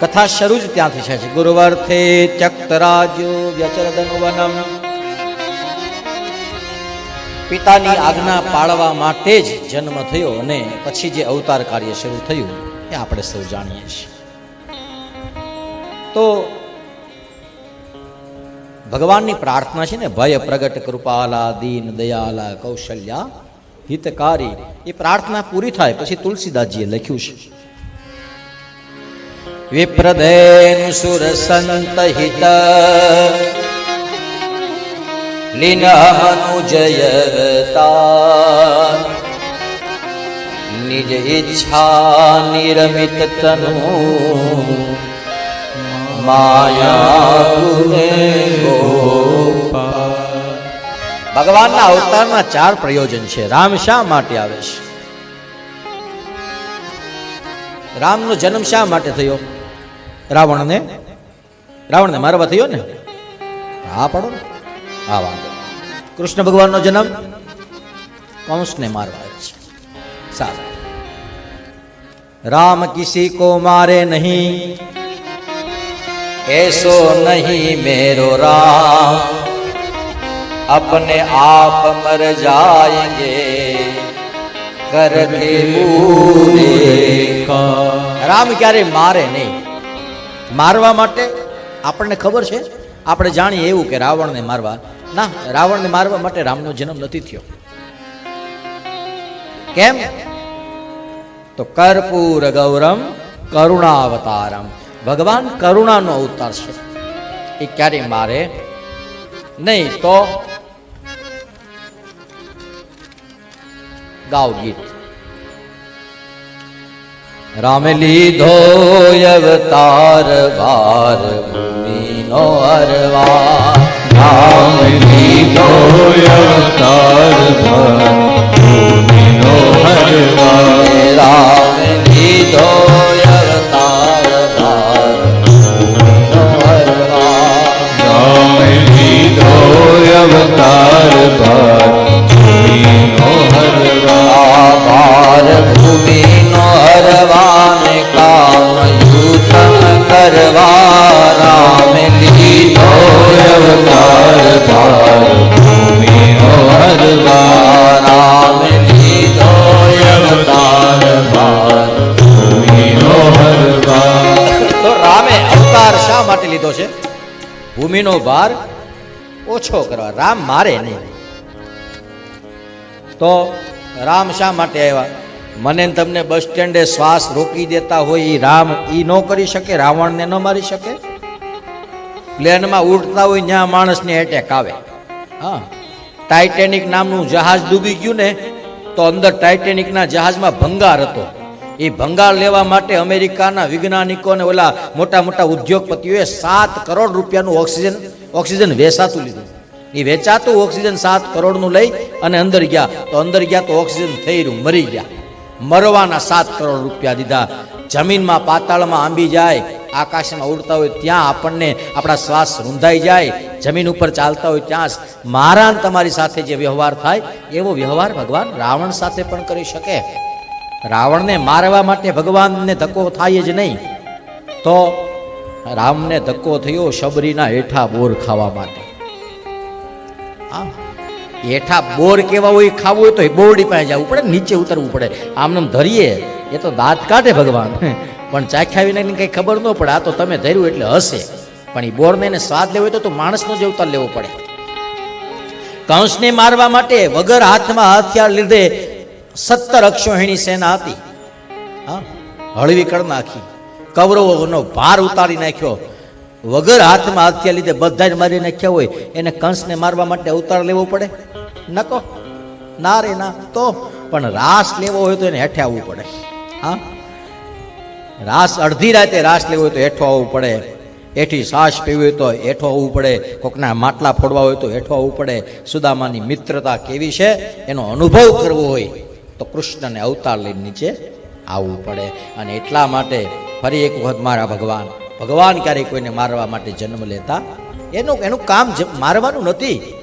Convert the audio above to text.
કથા શરૂ જ ત્યાંથી છે ગુરુવર્થે ત્યક્ત રાજ્યો વનમ પિતાની આજ્ઞા પાળવા માટે જ જન્મ થયો અને પછી જે અવતાર કાર્ય શરૂ થયું એ આપણે સૌ જાણીએ છીએ. તો ભગવાનની પ્રાર્થના છે ને, ભય પ્રગટ કૃપાલા, દીન દયાલા, કૌશલ્યા, હિતકારી, એ પ્રાર્થના પૂરી થાય, પછી તુલસીદાસજીએ લખ્યું છે. મનુજયતા નિજ ઈચ્છા નિરમિત તનુ માયા ભગવાનના અવતારના ચાર પ્રયોજન છે. રામ શા માટે આવે છે? રામનો જન્મ શા માટે થયો? રાવણને રાવણને મારવા થયો ને હા પડો ને હા વાંધો કૃષ્ણ ભગવાનનો જન્મ કંસને મારવા જ છે સારું રામ કિસી કો મારે નહીં ऐसो नहीं मेरो राम अपने आप मर जाएंगे करके पूरे રામ ક્યારે મારે નહીં મારવા માટે આપણને ખબર છે? આપણે જાણીએ એવું કે રાવણને મારવા ના, રાવણને મારવા માટે રામનો જન્મ નથી થયો. કેમ? તો કર્પૂર ગૌરમ કરુણાવતારમ. ભગવાન કરુણાનો અવતાર છે. એ ક્યારે મારે? નહીં તો ગાવ ગીત. રામે લીધો અવતાર ભાર ભૂમિનો અરવા રામ લીધો અવતાર લીધો છે? ભૂમિનો ભાર ઓછો કરવા. રામ મારે નહીં. તો રામ શા માટે આવ્યા? મને તમને બસ સ્ટેન્ડે શ્વાસ રોકી દેતા હોય એ રામ એ ન કરી શકે, રાવણને ન મારી શકે? પ્લેનમાં ઉડતા હોય ત્યાં માણસને એટેક આવે. હા. ટાઇટેનિક નામનું જહાજ ડૂબી ગયું ને, તો અંદર ટાઇટેનિકના જહાજમાં ભંગાર હતો. એ ભંગાર લેવા માટે અમેરિકાના વૈજ્ઞાનિકો અને ઓલા મોટા મોટા ઉદ્યોગપતિઓએ સાત કરોડ રૂપિયાનું ઓક્સિજન ઓક્સિજન વેચાતું લીધું. એ વેચાતું ઓક્સિજન સાત કરોડનું લઈ અને અંદર ગયા. તો અંદર ગયા તો ઓક્સિજન થઈ રહ્યું મરી ગયા. મરવાના સાત કરોડ રૂપિયા દીધા. જમીનમાં, પાતાળમાં આંબી જાય. આકાશમાં ઉડતા હોય ત્યાં આપણને આપણા શ્વાસ રૂંધાઈ જાય. જમીન ઉપર ચાલતા હોય ત્યાં મારા તમારી સાથે જે વ્યવહાર થાય, એવો વ્યવહાર ભગવાન રાવણ સાથે પણ કરી શકે. રાવણને મારવા માટે ભગવાનને ધક્કો થાય જ નહીં. તો રામને ધક્કો થયો શબરીના હેઠા બોર ખાવા માટે. હા હેઠા બોર કેવા હોય ખાવું હોય તો બોરડી પાસે જવું પડે, નીચે ઉતરવું પડે. આમને આમ ધરીએ, એ તો દાંત કાઢે ભગવાન. પણ ચાખ્યા વિના કંઈ ખબર ન પડે, આ તો તમે ધર્યું એટલે હશે. પણ એ બોરને એને સ્વાદ લેવો હોય તો તો માણસનો જ અવતાર લેવો પડે. કંસને મારવા માટે વગર હાથમાં હથિયાર લીધે સત્તર અક્ષોહિણી સેના હતી. હા, હળવી કર નાખી. કૌરવોનો ભાર ઉતારી નાખ્યો. વગર હાથમાં હથિયાર લીધે બધાને મારી નાખ્યા હોય. એને કંસને મારવા માટે અવતાર લેવો પડે? નકો. ના રે, ના. તો પણ રાસ લેવો હોય તો એને હેઠે આવવું પડે. હા? રાસ અડધી રાતે રાસ લેવો હોય તો હેઠો આવવું પડે. એઠી શ્વાસ પીવી હોય તો હેઠો આવવું પડે. કોકના માટલા ફોડવા હોય તો હેઠો આવવું પડે. સુદામાની મિત્રતા કેવી છે? એનો અનુભવ કરવો હોય. તો કૃષ્ણને અવતાર લઈને નીચે આવવું પડે. અને એટલા માટે ફરી એક વખત મારા ભગવાન ભગવાન ક્યારેય કોઈને મારવા માટે જન્મ લેતા, એનું એનું કામ મારવાનું નથી.